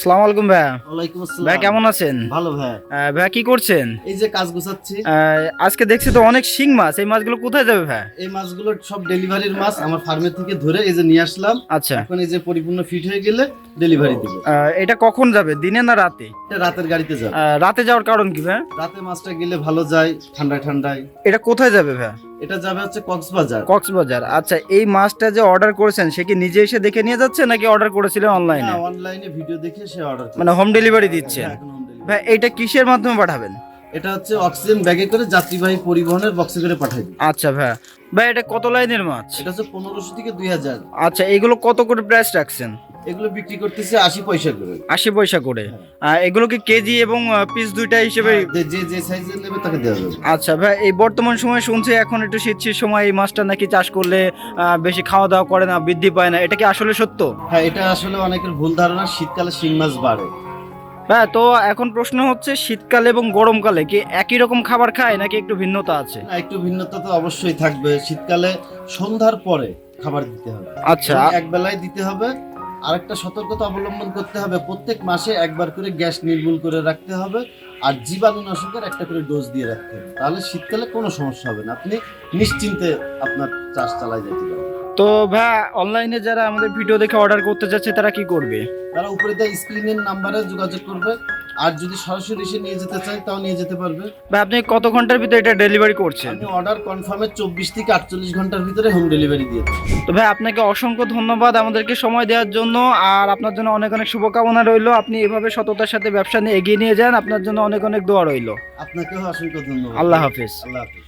সালাম আলাইকুম ভাইয়া। ওয়ালাইকুম আসসালাম। ভাইয়া কেমন আছেন? ভালো ভাই ভাইয়া কি করছেন? এই যে কাজ গোছাচ্ছি। আজকে দেখছি তো অনেক শিং মাছ। এই মাছগুলো কোথায় যাবে ভাইয়া? এই মাছগুলো সব ডেলিভারির মাছ আমার ফার্মে থেকে ধরে এই যে নিয়ে আসলাম। আচ্ছা। এখন এই যে পরিপূর্ণ ফিট হয়ে গেলে ডেলিভারি দিব। এটা কখন যাবে? দিনে না রাতে? এটা রাতের গাড়িতে যাবে। রাতে যাওয়ার কারণ কি ভাইয়া? রাতে মাছটা গেলে ভালো যায় ঠান্ডায় ঠান্ডায়। এটা কোথায় যাবে ভাইয়া? এটা যাবে হচ্ছে কক্সবাজার। কক্সবাজার। আচ্ছা এই মাছটা যে অর্ডার করেছেন সে কি নিজে এসে দেখে নিয়ে যাচ্ছে নাকি অর্ডার করেছিলেন অনলাইনে হ্যাঁ অনলাইনে ভিডিও দেখে সে অর্ডার মানে হোম ডেলিভারি দিচ্ছেন ভাই এইটা কিসের মাধ্যমে পাঠাবেন? এটা হচ্ছে অক্সিজেন ব্যাগে করে যাত্রীবাহী পরিবহনের বক্সে করে পাঠাই আচ্ছা ভাইয়া ভাই এটা কত লাইনের মাছ? এটা হচ্ছে পনেরোশো থেকে দুই হাজার। আচ্ছা এগুলো কত করে প্রাইস রাখছেন? এগুলো বিক্রি করতেছে আশি পয়সা করে। আশি পয়সা করে। আহ, এগুলো কি কেজি এবং পিস দুইটা হিসেবে যে- যে যে সাইজের নেবে তাকে দেওয়া যাবে। আচ্ছা ভাই এই বর্তমান সময়ে শুনছি এখন একটু শীত শীত সময় এই মাছটা নাকি চাষ করলে বেশি খাওয়া দাওয়া করে না বৃদ্ধি পায় না। এটা কি আসলে সত্য? হ্যাঁ এটা আসলে অনেকের ভুল ধারণা শীতকালে শিং মাছ বাড়ে। হ্যাঁ তো এখন প্রশ্ন হচ্ছে শীতকালে এবং গরমকালে কি একই রকম খাবার খায় নাকি একটু ভিন্নতা আছে? একটু ভিন্নতা তো অবশ্যই থাকবে। শীতকালে সন্ধ্যার পরে খাবার দিতে হবে। আচ্ছা। এক বেলায় দিতে হবে আরেকটা সতর্কতা অবলম্বন করতে হবে প্রত্যেক মাসে একবার করে গ্যাস নির্মূল করে রাখতে হবে আর জীবাণুনাশকের একটা করে ডোজ দিয়ে রাখতে হবে। তাহলে শীতকালে কোনো সমস্যা হবে না। আপনি নিশ্চিন্তে আপনার চাষ চালাই যেতে পারবেন। তো ভাই অনলাইনে যারা আমাদের ভিডিও দেখে অর্ডার করতে যাচ্ছে তারা কি করবে? তারা উপরে দেওয়া স্ক্রিনের নাম্বারে যোগাযোগ করবে। আর যদি সরাসরি এসে নিয়ে যেতে চায় তাও নিয়ে যেতে পারবে। ভাই আপনি কত ঘণ্টার ভিতরে এটা ডেলিভারি করছেন? আমি অর্ডার কনফার্মে চব্বিশ থেকে আটচল্লিশ ঘণ্টার ভিতরে হোম ডেলিভারি দিয়ে দেবো তো ভাই আপনাকে অসংখ্য ধন্যবাদ আমাদেরকে সময় দেওয়ার জন্য আর আপনার জন্য অনেক অনেক শুভকামনা রইল। আপনি এভাবে সততার সাথে ব্যবসা নিয়ে এগিয়ে নিয়ে যান আপনার জন্য অনেক অনেক দোয়া রইল। আপনাকেও অসংখ্য ধন্যবাদ। আল্লাহ হাফিজ। আল্লাহ হাফিজ।